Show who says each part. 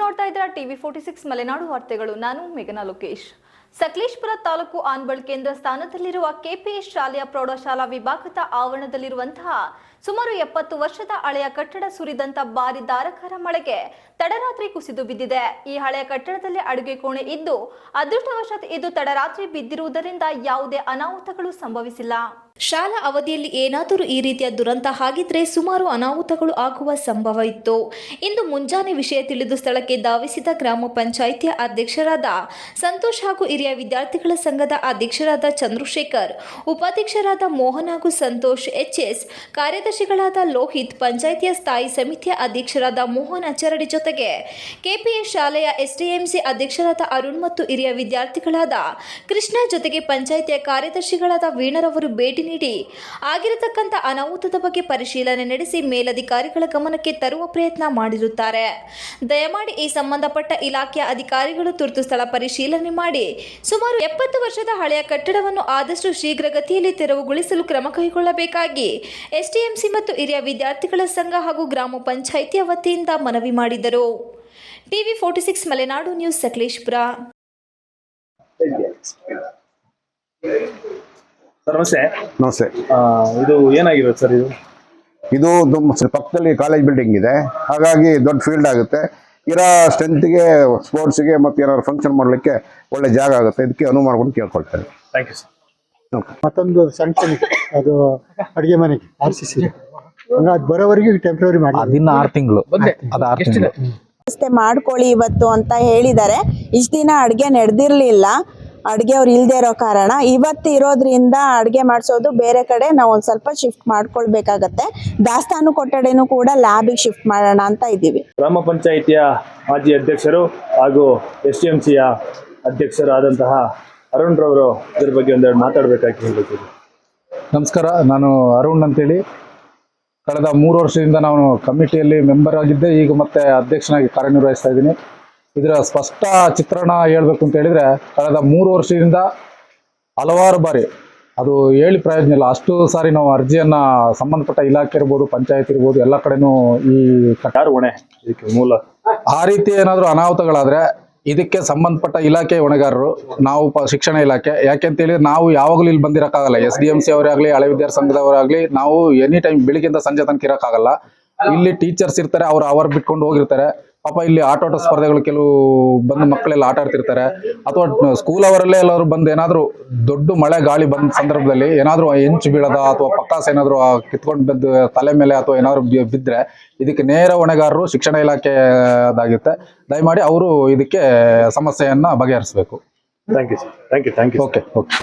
Speaker 1: ನೋಡ್ತಾ ಇದ್ದೀರಾ TV forty six Malenadu ವಾರ್ತೆಗಳು. ನಾನು ಮೇಘನಾ ಲೋಕೇಶ್. ಸಕಲೇಶ್ಪುರ ತಾಲೂಕು ಆನ್ಬಳ್ ಕೇಂದ್ರ ಸ್ಥಾನದಲ್ಲಿರುವ ಕೆಪಿಎಸ್ ಶಾಲೆಯ ಪ್ರೌಢಶಾಲಾ ವಿಭಾಗದ ಆವರಣದಲ್ಲಿರುವಂತಹ ಸುಮಾರು ಎಪ್ಪತ್ತು ವರ್ಷದ ಹಳೆಯ ಕಟ್ಟಡ ಸುರಿದಂತ ಭಾರಿ ಧಾರಕಾರ ಮಳೆಗೆ ತಡರಾತ್ರಿ ಕುಸಿದು ಬಿದ್ದಿದೆ. ಈ ಹಳೆಯ ಕಟ್ಟಡದಲ್ಲಿ ಅಡುಗೆ ಕೋಣೆ ಇದ್ದು, ಅದೃಷ್ಟವಶಾತ್ ಇದು ತಡರಾತ್ರಿ ಬಿದ್ದಿರುವುದರಿಂದ ಯಾವುದೇ ಅನಾಹುತಗಳು ಸಂಭವಿಸಿಲ್ಲ. ಶಾಲಾ ಅವಧಿಯಲ್ಲಿ ಏನಾದರೂ ಈ ರೀತಿಯ ದುರಂತ ಆಗಿದ್ರೆ ಸುಮಾರು ಅನಾಹುತಗಳು ಆಗುವ ಸಂಭವ ಇತ್ತು. ಇಂದು ಮುಂಜಾನೆ ವಿಷಯ ತಿಳಿದು ಸ್ಥಳಕ್ಕೆ ಧಾವಿಸಿದ ಗ್ರಾಮ ಪಂಚಾಯಿತಿಯ ಅಧ್ಯಕ್ಷರಾದ ಸಂತೋಷ್ ಹಾಗೂ ಹಿರಿಯ ವಿದ್ಯಾರ್ಥಿಗಳ ಸಂಘದ ಅಧ್ಯಕ್ಷರಾದ ಚಂದ್ರಶೇಖರ್, ಉಪಾಧ್ಯಕ್ಷರಾದ ಮೋಹನ್ ಹಾಗೂ ಸಂತೋಷ್, ಎಚ್ಎಸ್ ಕಾರ್ಯದರ್ಶಿಗಳಾದ ಲೋಹಿತ್, ಪಂಚಾಯಿತಿಯ ಸ್ಥಾಯಿ ಸಮಿತಿಯ ಅಧ್ಯಕ್ಷರಾದ ಮೋಹನ್ ಅಚರಡಿ ಜೊತೆಗೆ ಕೆಪಿಎಸ್ ಶಾಲೆಯ ಎಸ್ಡಿಎಂಸಿ ಅಧ್ಯಕ್ಷರಾದ ಅರುಣ್ ಮತ್ತು ಹಿರಿಯ ವಿದ್ಯಾರ್ಥಿಗಳಾದ ಕೃಷ್ಣ ಜೊತೆಗೆ ಪಂಚಾಯಿತಿಯ ಕಾರ್ಯದರ್ಶಿಗಳಾದ ವೀಣರವರು ಭೇಟಿ ನೀಡಿ. ಆಗಿರತಕ್ಕಂಥ ಅನಾಹುತದ ಬಗ್ಗೆ ಪರಿಶೀಲನೆ ನಡೆಸಿ ಮೇಲಧಿಕಾರಿಗಳ ಗಮನಕ್ಕೆ ತರುವ ಪ್ರಯತ್ನ ಮಾಡಿರುತ್ತಾರೆ. ದಯಮಾಡಿ ಈ ಸಂಬಂಧಪಟ್ಟ ಇಲಾಖೆಯ ಅಧಿಕಾರಿಗಳು ತುರ್ತು ಸ್ಥಳ ಪರಿಶೀಲನೆ ಮಾಡಿ. ಸುಮಾರು ಎಪ್ಪತ್ತು ವರ್ಷದ ಹಳೆಯ ಕಟ್ಟಡವನ್ನು ಆದಷ್ಟು ಶೀಘ್ರಗತಿಯಲ್ಲಿ ತೆರವುಗೊಳಿಸಲು ಕ್ರಮ ಕೈಗೊಳ್ಳಬೇಕಾಗಿ ಎಸ್ಟಿಎಂಸಿ ಮತ್ತು ಹಿರಿಯ ವಿದ್ಯಾರ್ಥಿಗಳ ಸಂಘ ಹಾಗೂ ಗ್ರಾಮ ಪಂಚಾಯಿತಿಯ ವತಿಯಿಂದ ಮನವಿ ಮಾಡಿದರು. TV forty six Malenadu news Sakleshpur.
Speaker 2: Sir ನಮಸ್ತೆ.
Speaker 3: ನಮಸ್ತೆ.
Speaker 2: ಆ, ಇದು ಏನಾಗಿದೆ ಸರ್ ಇದು?
Speaker 3: ಇದು ಪಕ್ಕದಲ್ಲಿ ಕಾಲೇಜ್ ಬಿಲ್ಡಿಂಗ್ ಇದೆ. ಹಾಗಾಗಿ ದೊಡ್ಡ ಫೀಲ್ಡ್ ಆಗುತ್ತೆ. ಇರೋ ಸ್ಟ್ರೆಂತ್ಗೆ ಸ್ಪೋರ್ಟ್ಸ್ಗೆ ಮತ್ತು ಏನಾದ್ರು ಫಂಕ್ಷನ್ ಮಾಡಲಿಕ್ಕೆ ಒಳ್ಳೆ ಜಾಗ ಆಗುತ್ತೆ. ಇದಕ್ಕೆ ಅನುವು ಮಾಡ್ಕೊಂಡು ಕೇಳ್ಕೊಳ್ತಾರೆ.
Speaker 2: ಥ್ಯಾಂಕ್ ಯು ಸರ್
Speaker 4: ಮತ್ತೊಂದು ಸಣ್ಣ ಅದು ಅಡಿಗೆ ಮನೆಗೆ ಆರ್ ಸಿ ಸಿ ಅದು ಬರೋವರೆಗೂ ಟೆಂಪ್ರವರಿ ಮಾಡಿ.
Speaker 5: ಅದಿನ್ನ ಆರು ತಿಂಗಳು. ಅದು ಆರು ತಿಂಗಳು.
Speaker 6: ವ್ಯವಸ್ಥೆ ಮಾಡ್ಕೊಳ್ಳಿ ಇವತ್ತು ಅಂತ ಹೇಳಿದ್ದಾರೆ. ಇಷ್ಟು ದಿನ ಅಡುಗೆ ನಡೆದಿರ್ಲಿಲ್ಲ. ಅಡುಗೆ ಅವ್ರು ಇಲ್ದೇ ಇರೋ ಕಾರಣ. ಇವತ್ತು ಇರೋದ್ರಿಂದ ಅಡುಗೆ ಮಾಡಿಸೋದು ಬೇರೆ ಕಡೆ ನಾವು ಒಂದು ಸ್ವಲ್ಪ ಶಿಫ್ಟ್ ಮಾಡ್ಕೊಳ್ಬೇಕಾಗತ್ತೆ. ದಾಸ್ತಾನು ಕೊಠಡಿನೂ ಕೂಡ ಲ್ಯಾಬಿಗೆ ಶಿಫ್ಟ್ ಮಾಡೋಣ ಅಂತ ಇದ್ದೀವಿ.
Speaker 2: ಗ್ರಾಮ ಪಂಚಾಯಿತಿಯ ಮಾಜಿ ಅಧ್ಯಕ್ಷರು ಹಾಗೂ ಎಸ್ ಟಿ ಎಂ ಸಿಯ ಅಧ್ಯಕ್ಷರಾದಂತಹ ಅರುಣ್ ರವರು ಇದ್ರ ಬಗ್ಗೆ ಒಂದೆರಡು ಮಾತಾಡಬೇಕಾಗಿ ಹೇಳ್ಬೇಕು.
Speaker 5: ನಮಸ್ಕಾರ ನಾನು ಅರುಣ್ ಅಂತೇಳಿ. ಕಳೆದ ಮೂರು ವರ್ಷದಿಂದ ನಾನು ಕಮಿಟಿಯಲ್ಲಿ ಮೆಂಬರ್ ಆಗಿದ್ದೆ. ಈಗ ಮತ್ತೆ ಅಧ್ಯಕ್ಷನಾಗಿ ಕಾರ್ಯನಿರ್ವಹಿಸ್ತಾ ಇದ್ದೀನಿ. ಇದರ ಸ್ಪಷ್ಟ ಚಿತ್ರಣ ಹೇಳ್ಬೇಕು ಅಂತ ಹೇಳಿದ್ರೆ ಕಳೆದ ಮೂರು ವರ್ಷದಿಂದ ಹಲವಾರು ಬಾರಿ ಅದು ಹೇಳಿ ಪ್ರಯೋಜನ ಇಲ್ಲ. ಅಷ್ಟು ಸಾರಿ ನಾವು ಅರ್ಜಿಯನ್ನ ಸಂಬಂಧಪಟ್ಟ ಇಲಾಖೆ ಇರ್ಬೋದು ಪಂಚಾಯತ್ ಇರ್ಬೋದು ಎಲ್ಲ ಕಡೆನೂ ಈ
Speaker 2: ಕಟಾರು ಹೊಣೆ? ಇದಕ್ಕೆ ಮೂಲ?
Speaker 5: ಆ ರೀತಿ ಏನಾದರೂ ಅನಾಹುತಗಳಾದ್ರೆ ಇದಕ್ಕೆ ಸಂಬಂಧಪಟ್ಟ ಇಲಾಖೆ ಹೊಣೆಗಾರರು ನಾವು ಪ ಶಿಕ್ಷಣ ಇಲಾಖೆ. ಯಾಕೆಂತೇಳಿ ನಾವು ಯಾವಾಗಲೂ ಇಲ್ಲಿ ಬಂದಿರೋಕ್ಕಾಗಲ್ಲ. ಎಸ್ ಡಿ ಎಂ ಸಿ ಅವರಾಗ್ಲಿ ಹಳೆ ವಿದ್ಯಾರ್ಥಿ ಸಂಘದವರಾಗ್ಲಿ ನಾವು ಎನಿ ಟೈಮ್ ಬೆಳಿಗ್ಗೆಯಿಂದ ಸಂಜೆ ತನಕ ಇರೋಕ್ಕಾಗಲ್ಲ. ಇಲ್ಲಿ ಟೀಚರ್ಸ್ ಇರ್ತಾರೆ ಅವ್ರು ಅವರ್ ಬಿಟ್ಕೊಂಡು ಹೋಗಿರ್ತಾರೆ. ಪಾಪ ಇಲ್ಲಿ ಆಟೋಟ ಸ್ಪರ್ಧೆಗಳು ಕೆಲವು ಬಂದು ಮಕ್ಕಳೆಲ್ಲ ಆಟ ಆಡ್ತಿರ್ತಾರೆ. ಅಥವಾ ಸ್ಕೂಲ್ ಅವರಲ್ಲೇ ಎಲ್ಲರೂ ಬಂದು ಏನಾದರೂ ದೊಡ್ಡ ಮಳೆ ಗಾಳಿ ಬಂದ ಸಂದರ್ಭದಲ್ಲಿ ಏನಾದರೂ ಹೆಂಚು ಬೀಳದ ಅಥವಾ ಪಕ್ಕಾಸ್ ಏನಾದರೂ ಕಿತ್ಕೊಂಡು ಬಿದ್ದು ತಲೆ ಮೇಲೆ ಅಥವಾ ಏನಾದರೂ ಬಿದ್ದರೆ ಇದಕ್ಕೆ ನೇರ ಹೊಣೆಗಾರರು ಶಿಕ್ಷಣ ಇಲಾಖೆದಾಗಿರುತ್ತೆ. ದಯಮಾಡಿ ಅವರು ಇದಕ್ಕೆ ಸಮಸ್ಯೆಯನ್ನು ಬಗೆಹರಿಸಬೇಕು.
Speaker 2: Thank you sir thank you thank you
Speaker 5: okay okay